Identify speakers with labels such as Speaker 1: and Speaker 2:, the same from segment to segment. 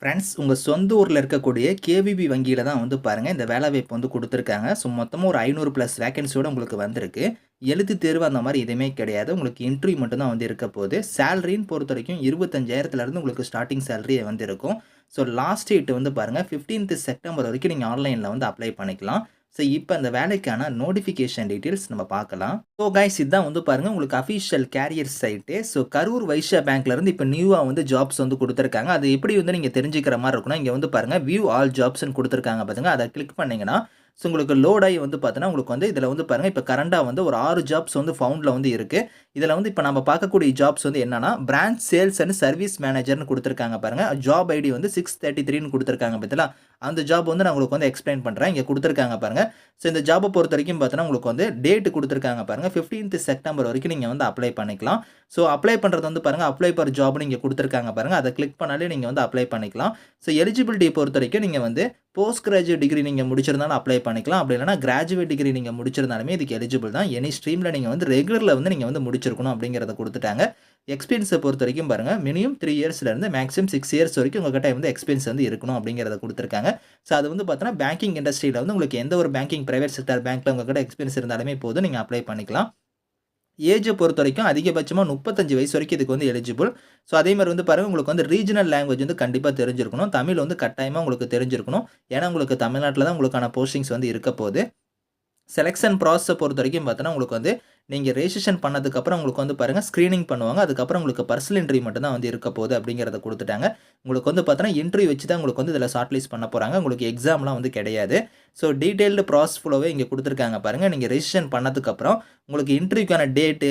Speaker 1: Friends உங்கள் சொந்த ஊரில் இருக்கக்கூடிய கேவிபி வங்கியில் தான் வந்து பாருங்கள் இந்த வேலைவாய்ப்பு வந்து கொடுத்துருக்காங்க. ஸோ மொத்தமாக ஒரு ஐநூறு ப்ளஸ் வேகன்சியோடு உங்களுக்கு வந்திருக்கு. எழுத்து தேர்வு அந்த மாதிரி எதுவுமே கிடையாது. உங்களுக்கு இன்ட்ரிவியூ மட்டும்தான் வந்து இருக்க போகுது. சேலரின்னு பொறுத்த வரைக்கும் இருபத்தஞ்சாயிரத்துலேருந்து உங்களுக்கு ஸ்டார்டிங் சேலரியே வந்து இருக்கும் ஸோ லாஸ்ட் டேட் வந்து பாருங்கள் 15th செப்டம்பர் வரைக்கும் நீங்கள் ஆன்லைனில் வந்து அப்ளை பண்ணிக்கலாம். ஸோ இப்போ அந்த வேலைக்கான நோட்டிஃபிகேஷன் டீட்டெயில்ஸ் நம்ம பார்க்கலாம். ஸோ கைஸ் இதுதான் வந்து பாருங்கள் உங்களுக்கு official career site so Karur Vysya பேங்க்லேருந்து இப்போ நியூவாக வந்து ஜாப்ஸ் வந்து கொடுத்துருக்காங்க. அது எப்படி வந்து நீங்கள் தெரிஞ்சுக்கிற மாதிரி இருக்கணும் இங்கே வந்து பாருங்கள் வியூ ஆல் ஜாப்ஸ்னு கொடுத்துருக்காங்க பாருங்க அதை கிளிக் பண்ணிங்கன்னா ஸோ உங்களுக்கு லோட் ஆகி வந்து பார்த்தீங்கன்னா உங்களுக்கு வந்து இதில் வந்து பாருங்கள் இப்போ கரண்டாக வந்து ஒரு ஆறு ஜாப்ஸ் வந்து ஃபவுண்டில் வந்து இருக்குது இதில் வந்து இப்போ நம்ம பார்க்கக்கூடிய ஜாப்ஸ் வந்து என்னன்னா பிரான்ச் சேல்ஸ் அண்ட் சர்வீஸ் மேனேஜர்னு கொடுத்துருக்காங்க பாருங்கள் ஜாப் ஐடி வந்து சிக்ஸ் தேர்ட்டி த்ரீன்னு கொடுத்துருக்காங்க பார்த்தீங்களா அந்த ஜாப் வந்து நான் உங்களுக்கு வந்து எக்ஸ்பிளைன் பண்ணுறேன் இங்கே கொடுத்துருக்காங்க பாருங்கள் ஸோ இந்த ஜாப்பை பொறுத்த வரைக்கும் பார்த்தீங்கன்னா உங்களுக்கு வந்து டேட் கொடுத்துருக்காங்க பாருங்கள் 15th செப்டம்பர் வரைக்கும் நீங்கள் வந்து அப்ளை பண்ணிக்கலாம். ஸோ அப்ளை பண்ணுறது வந்து பாருங்கள் அப்ளை பர் ஜாப்னு இங்கே கொடுத்துருக்காங்க பாருங்கள் அதை கிளிக் பண்ணாலே நீங்கள் வந்து அப்ளை பண்ணிக்கலாம். ஸோ எலிஜிபிலிட்டி பொறுத்த வரைக்கும் நீங்கள் வந்து போஸ்ட் கிராஜுவேட் டிகிரி நீங்கள் முடிச்சிருந்தாலும் அப்ளை பண்ணிக்கலாம். அப்படி இல்லைனா கிராஜுவேட் டிகிரி நீங்கள் முடிச்சிருந்தாலுமே இதுக்கு எலிஜிபிள் தான். எனி ஸ்ட்ரீமில் நீங்கள் வந்து ரெகுலரில் வந்து நீங்கள் வந்து முடிச்சிருக்கணும் அப்படிங்கிறத கொடுத்துட்டாங்க. எக்ஸ்பீரியன்ஸை பொறுத்த வரைக்கும் பாருங்கள் மினிமம் த்ரீ இயர்ஸ்லேருந்து மேக்ஸிமம் சிக்ஸ் இயர்ஸ் வரைக்கும் உங்கள்கிட்ட வந்து எக்ஸ்பீரியன்ஸ் வந்து இருக்கணும் அப்படிங்கிறத கொடுத்துருக்காங்க. ஸோ அது வந்து பார்த்தீங்கன்னா பேங்கிங் இண்டஸ்ட்ரியில் வந்து உங்களுக்கு எந்த ஒரு பேங்கிங் ப்ரைவேட் செக்டர் பேங்க்கில் உங்கள்கிட்ட எக்ஸ்பீரியன்ஸ் இருந்தாலுமே போதும். நீங்கள் அப்ளை பண்ணிக்கலாம். ஏஜை பொறுத்த வரைக்கும் அதிகபட்சமாக முப்பத்தஞ்சு வயசு வரைக்கும் இதுக்கு வந்து எலிஜிபிள் ஸோ அதே மாதிரி வந்து பாருங்கள் உங்களுக்கு வந்து ரீஜனல் லாங்குவேஜ் வந்து கண்டிப்பாக தெரிஞ்சிருக்கணும். தமிழ் வந்து கட்டாயமாக உங்களுக்கு தெரிஞ்சிருக்கணும். ஏன்னா உங்களுக்கு தமிழ்நாட்டில் தான் உங்களுக்கான போஸ்டிங்ஸ் வந்து இருக்க போகுது. செலெக்ஷன் ப்ராசஸை பொறுத்த வரைக்கும் பார்த்தோன்னா உங்களுக்கு வந்து நீங்கள் ரெஜிஸ்ட்ரேஷன் பண்ணதுக்கப்புறம் உங்களுக்கு வந்து பாருங்கள் ஸ்க்ரீனிங் பண்ணுவாங்க. அதுக்கப்புறம் உங்களுக்கு பர்சனல் இன்ட்ரி மட்டும் தான் வந்து இருக்க போகுது அப்படிங்கிறத கொடுத்துட்டாங்க. உங்களுக்கு வந்து பார்த்தோன்னா இன்டர்வியூ வச்சு தான் உங்களுக்கு வந்து இதில் ஷார்ட் லிஸ்ட் பண்ண போகிறாங்க உங்களுக்கு எக்ஸாம்லாம் வந்து கிடையாது. ஸோ டீட்டெயில்டு ப்ராசஸ் ஃபுல்லோவே இங்கே கொடுத்துருக்காங்க பாருங்கள் நீங்கள் ரெஜிஸ்ட்ரேஷன் பண்ணதுக்கப்புறம் உங்களுக்கு இன்டர்வியூக்கான டேட்டு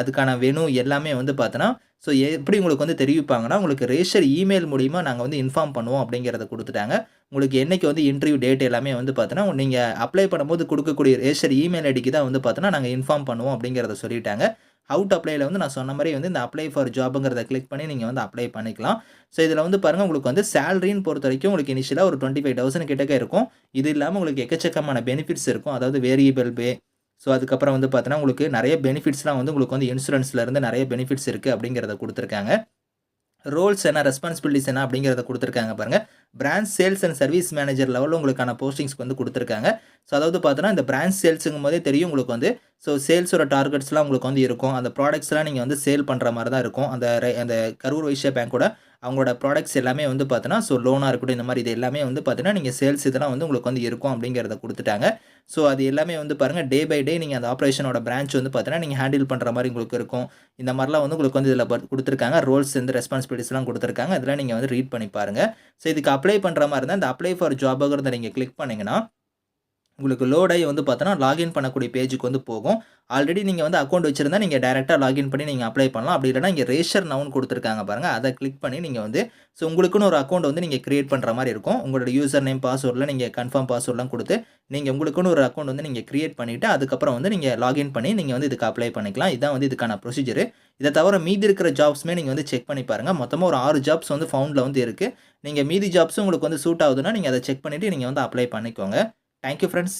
Speaker 1: அதுக்கான வெனு எல்லாமே வந்து பார்த்தோன்னா ஸோ எப்படி உங்களுக்கு வந்து தெரிவிப்பாங்கன்னா உங்களுக்கு ரெஜிஸ்டர் இமெயில் மூலிமா நாங்கள் வந்து இன்ஃபார்ம் பண்ணுவோம் அப்படிங்கிறத கொடுத்துட்டாங்க. உங்களுக்கு என்றைக்கு வந்து இன்டர்வியூ டேட் எல்லாமே வந்து பார்த்தோன்னா நீங்கள் அப்ளை பண்ணும்போது கொடுக்கக்கூடிய ரெஜிஸ்டர் இமெயில் ஐடிக்கு தான் வந்து பார்த்தோன்னா நாங்கள் இன்ஃபார்ம் பண்ணுவோம் அப்படிங்கிறத சொல்லிட்டாங்க. அவுட் அப்ளைல வந்து நான் சொன்ன மாதிரி வந்து இந்த அப்ளை ஃபார் ஜாப்புங்கிறத கிளிக் பண்ணி நீங்கள் வந்து அப்ளை பண்ணிக்கலாம். ஸோ இதில் வந்து பாருங்கள் உங்களுக்கு வந்து சேலரின்னு பொறுத்த வரைக்கும் உங்களுக்கு இனிஷியலாக ஒரு டுவெண்ட்டி ஃபைவ் தௌசண்ட் கிட்டக்க இருக்கும். இது இல்லாமல் உங்களுக்கு எக்கச்சக்கமான பெனிஃபிட்ஸ் இருக்கும். அதாவது வேரியபிள் பே ஸோ அதுக்கப்புறம் வந்து பார்த்தீங்கன்னா உங்களுக்கு நிறைய பெனிஃபிட்ஸ்லாம் வந்து உங்களுக்கு வந்து இன்சூரன்ஸ்லேருந்து நிறைய பெனிஃபிட்ஸ் இருக்குது அப்படிங்கிறத கொடுத்துருக்காங்க. ரோல்ஸ் என்ன ரெஸ்பான்சிபிலிட்டிஸ் என்ன அப்படிங்கிறத கொடுத்துருக்காங்க பாருங்கள் branch sales and service manager லெவலில் உங்களுக்கான போஸ்டிங்ஸ்க்கு வந்து கொடுத்துருக்காங்க. ஸோ அதாவது பார்த்தோன்னா இந்த பிரான்ச் சேல்ஸுங்கும் போதே தெரியும் உங்களுக்கு வந்து. ஸோ சேல்ஸோட டார்கெட்ஸ்லாம் உங்களுக்கு வந்து இருக்கும். அந்த ப்ராடக்ட்ஸ்லாம் நீங்கள் வந்து சேல் பண்ணுற மாதிரி தான் இருக்கும். அந்த அந்த கரூர் வைஷ்யா பேங்க்கோட அவங்களோட ப்ராடக்ட்ஸ் எல்லாமே வந்து பார்த்தோன்னா ஸோ லோனாக இருக்கட்டும் இந்த மாதிரி இது எல்லாமே வந்து பார்த்தீங்கன்னா நீங்கள் சேல்ஸ் இதெல்லாம் வந்து உங்களுக்கு வந்து இருக்கும் அப்படிங்கிறத கொடுத்துட்டாங்க. ஸோ அது எல்லாமே வந்து பாருங்கள் டே பை டே நீங்கள் அந்த ஆப்ரேஷனோட பிரான்ச் வந்து பார்த்தீங்கன்னா நீங்கள் ஹேண்டில் பண்ணுற மாதிரி உங்களுக்கு இருக்கும். இந்த மாதிரிலாம் வந்து உங்களுக்கு வந்து இதில் கொடுத்துருக்காங்க. ரோல்ஸ் வந்து ரெஸ்பான்சிபிலிட்டிஸ்லாம் கொடுத்துருக்காங்க. இதெல்லாம் நீங்கள் வந்து ரீட் பண்ணி பாருங்கள் ஸோ இதுக்கு அப்ளை பண்ணுற மாதிரி இருந்தால் இந்த அப்ளை ஃபார் ஜாபுங்கிறத நீங்கள் கிளிக் பண்ணிங்கன்னா உங்களுக்கு லோடாகி வந்து பார்த்தோன்னா லாகின் பண்ணக்கூடிய பேஜுக்கு வந்து போகும். ஆல்ரெடி நீங்கள் வந்து அக்கௌண்ட் வச்சிருந்தா நீங்கள் டேரெக்டாக லாகின் பண்ணி நீங்கள் அப்ளை பண்ணலாம். அப்படி இல்லைனா இங்கே ரேஷர் நவுன் கொடுத்துருக்காங்க பாருங்கள் அதை கிளிக் பண்ணி நீங்கள் வந்து ஸோ உங்களுக்குன்னு ஒரு அக்கௌண்ட் வந்து நீங்கள் க்ரியேட் பண்ணுற மாதிரி இருக்கும். உங்களோட யூசர் நேம் பாஸ்வேர்டில் நீங்கள் கன்ஃபார்ம் பாஸ்வேர்ட்லாம் கொடுத்து நீங்கள் உங்களுக்குன்னு ஒரு அக்கௌண்ட் வந்து நீங்கள் க்ரியேட் பண்ணிவிட்டு அதுக்கப்புறம் வந்து நீங்கள் லாகின் பண்ணி நீங்கள் வந்து இதுக்கு அப்ளை பண்ணிக்கலாம். இதுதான் வந்து இதுக்கான ப்ரொசீஜர் இதை தவிர மீதி இருக்கிற ஜாப்ஸுமே நீங்கள் வந்து செக் பண்ணி பாருங்கள் மொத்தமாக ஒரு ஆறு ஜாப்ஸ் வந்து ஃபவுண்டில் வந்து இருக்குது நீங்கள் மீதி ஜாப்ஸும் உங்களுக்கு வந்து சூட் ஆகுதுன்னா நீங்கள் அதை செக் பண்ணிவிட்டு நீங்கள் வந்து அப்ளை பண்ணிக்கோங்க. Thank you friends